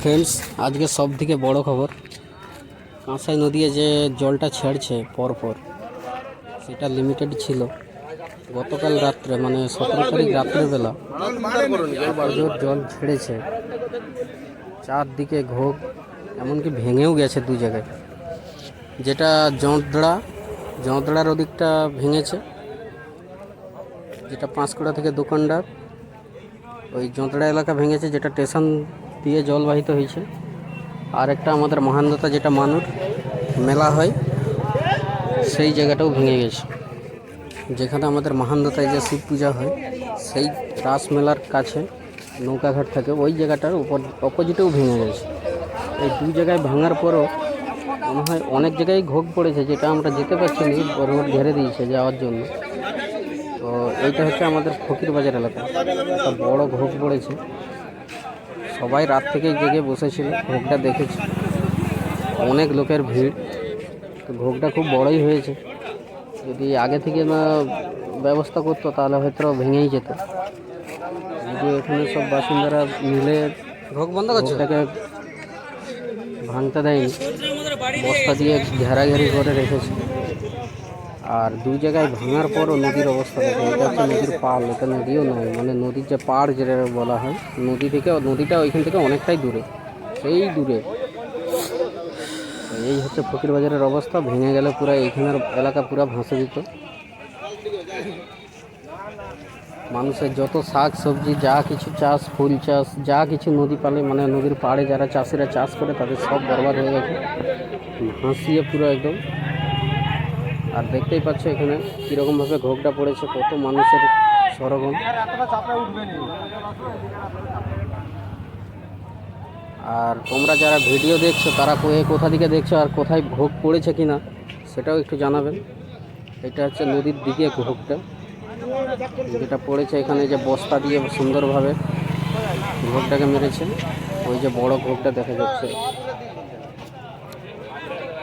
Friends আজকে সব থেকে বড় খবর, কাঁসাই নদীয়ে যে জলটা ছেড়ছে পরপর, সেটা লিমিটেড ছিল। গতকাল রাত্রে মানে সতেরো তারিখ রাত্রেবেলা জল ছেড়েছে। চারদিকে ঘোগ এমনকি ভেঙেও গেছে দু জায়গায়। যেটা জঁতড়া জঁতড়ার ওদিকটা ভেঙেছে, যেটা পাঁশকুড়া থেকে দোকানদার, ওই জঁতড়া এলাকা ভেঙেছে, যেটা স্টেশন দিয়ে জলবাহিত হয়েছে। আর একটা আমাদের মহানদাতা যেটা মানুর মেলা হয়, সেই জায়গাটাও ভেঙে গেছে। যেখানে আমাদের মহানদাতায় যে শিব পূজা হয়, সেই রাস মেলার কাছে নৌকাঘাট থাকে, ওই জায়গাটার উপর, অপোজিটেও ভেঙে গেছে। এই দুই জায়গায় ভাঙার পরও মনে হয় অনেক জায়গায় ঘোগ পড়েছে, যেটা আমরা যেতে পারছি না রোড ঘেরে দিয়েছে যাওয়ার জন্য। তো এইটা হচ্ছে আমাদের ফকির বাজার এলাকা। একটা বড় ঘোগ পড়েছে। সবাই রাত থেকেই জেগে বসেছিল ভোগটা দেখেছি। অনেক লোকের ভিড়। তো ভোগটা খুব বড়ই হয়েছে। যদি আগে থেকে না ব্যবস্থা করতো তাহলে হয়তো ভেঙেই যেত। যদি এখানে সব বাসিন্দারা মিলে ভোগ বন্ধ করছে? ভাঙতে দেয়নি। বস্তা দিয়ে ঘেরাঘেরি করে রেখেছে। আর দুই জায়গায় ভাঙার পরও নদীর অবস্থা দেখো, এটা হচ্ছে নদীর পাল এটা নদীও নয় মানে নদীর যে পাড় যেটা বলা হয়, নদী থেকে, নদীটা ওইখান থেকে অনেকটাই দূরে, সেই দূরে। এই হচ্ছে ফকির বাজারের অবস্থা, ভেঙে গেলে পুরো এইখানের এলাকা পুরো ভাসে দিত মানুষের যত শাক সবজি, যা কিছু চাষ, ফুল চাষ, যা কিছু নদী পালে মানে নদীর পাড়ে যারা চাষিরা চাষ করে, তাদের সব বরবাদ হয়ে গেছে। ভাসিয়ে পুরো একদম। আর দেখতেই পাচ্ছ এখানে কীরকমভাবে ঘোগটা পড়েছে, কত মানুষের সরগম। আর তোমরা যারা ভিডিও দেখছ, তারা কোথা দিকে দেখছ আর কোথায় ভোগ পড়েছে কিনা, সেটাও একটু জানাবেন। এটা হচ্ছে নদীর দিকে ভোগটা যেটা পড়েছে এখানে যে বস্তা দিয়ে সুন্দরভাবে ভোগটাকে মেরেছে, ওই যে বড় ভোগটা দেখা যাচ্ছে।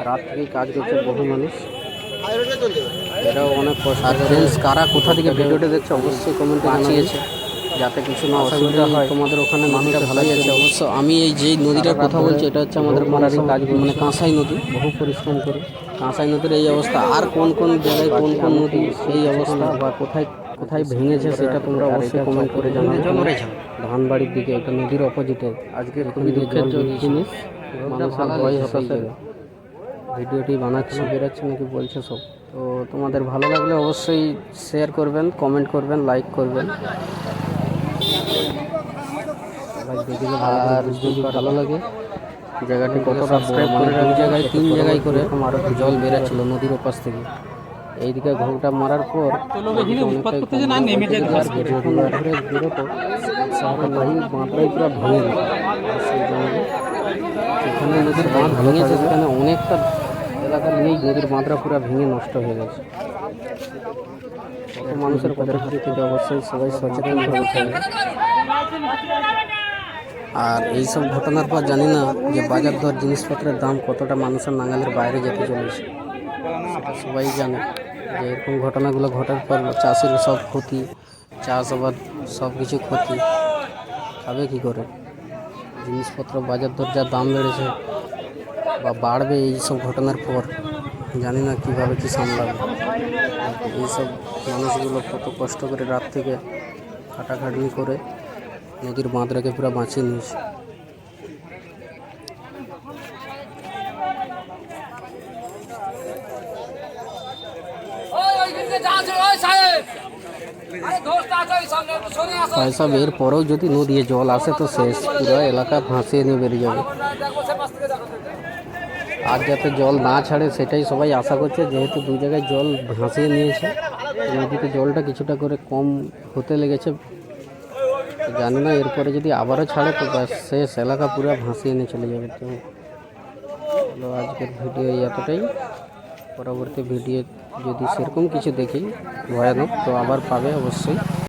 রাত থেকেই কাজ করছে বহু মানুষ। এটাও অনেক কষ্ট ফ্রেন্ডস কারা কোথা থেকে ভিডিওটা দেখছে অবশ্যই কমেন্টে জানিয়েছে যাতে কিছু না অসুবিধা হয় তোমাদের ওখানে মানুষটা ভালোই আছে। অবশ্য আমি এই যে নদীটার কথা বলছি এটা হচ্ছে আমাদের মারারি কাজ মানে কাঁসাই নদী। বহু পরিশ্রম করে। কাঁসাই নদীর এই অবস্থা। আর কোন কোন জায়গায় কোন কোন নদী সেই অবস্থা বা কোথায় কোথায় ভেঙেছে সেটা তোমরা অবশ্যই কমেন্ট করে জানাবে। ধানবাড়ির দিকে একটা নদীর অপোজিটে আজকে খুবই দুঃখের জিনিস মানুষের ভয় হতাশা ভিডিওটি বানাচ্ছি বেরোচ্ছে নাকি বলছে সব। তো তোমাদের ভালো লাগলে অবশ্যই শেয়ার করবেন কমেন্ট করবেন লাইক করবেন। আর যদি ভালো লাগে জায়গাটি কতটা সাবস্ক্রাইব করে দু জায়গায় তিন জায়গায় করে আরও জল বেরোচ্ছিল নদীর ওপাশ থেকে। এইদিকে ঘোগটা মারার পর বেরোতো বাঁধটাই পুরো ভেঙে নদীর বাঁধ ভেঙেছে সেখানে অনেকটা এলাকা নিয়েই নদীর বাঁধটা পুরো ভেঙে নষ্ট হয়ে গেছে। মানুষের পদক্ষেপ থেকে অবশ্যই সবাই সচেতন আর এইসব ঘটনার পর জানি না যে বাজার দর, জিনিসপত্রের দাম কতটা মানুষের নাগালের বাইরে যেতে চলেছে। সবাই জানে যে এরকম ঘটনাগুলো ঘটার পর চাষির সব ক্ষতি, চাষাবাদ সব কিছু ক্ষতি। খাবে কী করে? জিনিসপত্র, বাজার দর, যা দাম বেড়েছে বা বাড়বে এই সব ঘটনার পর, জানি না কীভাবে কী সামলাবে। এইসব মানুষগুলো কত কষ্ট করে রাত থেকে খাটাখাটনি করে নদীর বাঁধটাকে পুরো বাঁচিয়ে নিয়েছে। পয়সা এর পরেও যদি নদীয়ে জল আসে তো শেষ, পুরো এলাকা ভাসিয়ে নিয়ে বেরিয়ে যাবে। আর যাতে জল না ছাড়ে সেটাই সবাই আশা করছে, যেহেতু দু জায়গায় জল ভাসিয়ে নিয়েছে নদীতে জলটা কিছুটা করে কম হতে লেগেছে। জানি না, এরপরে যদি আবারও ছাড়ে তো শেষ এলাকা পুরো ভাসিয়ে নিয়ে চলে যাবে। তো আজকের ভিডিও এতটাই। পরবর্তী ভিডিও যদি সেরকম কিছু দেখি, ভয়ানক, তো আবার পাবে অবশ্যই।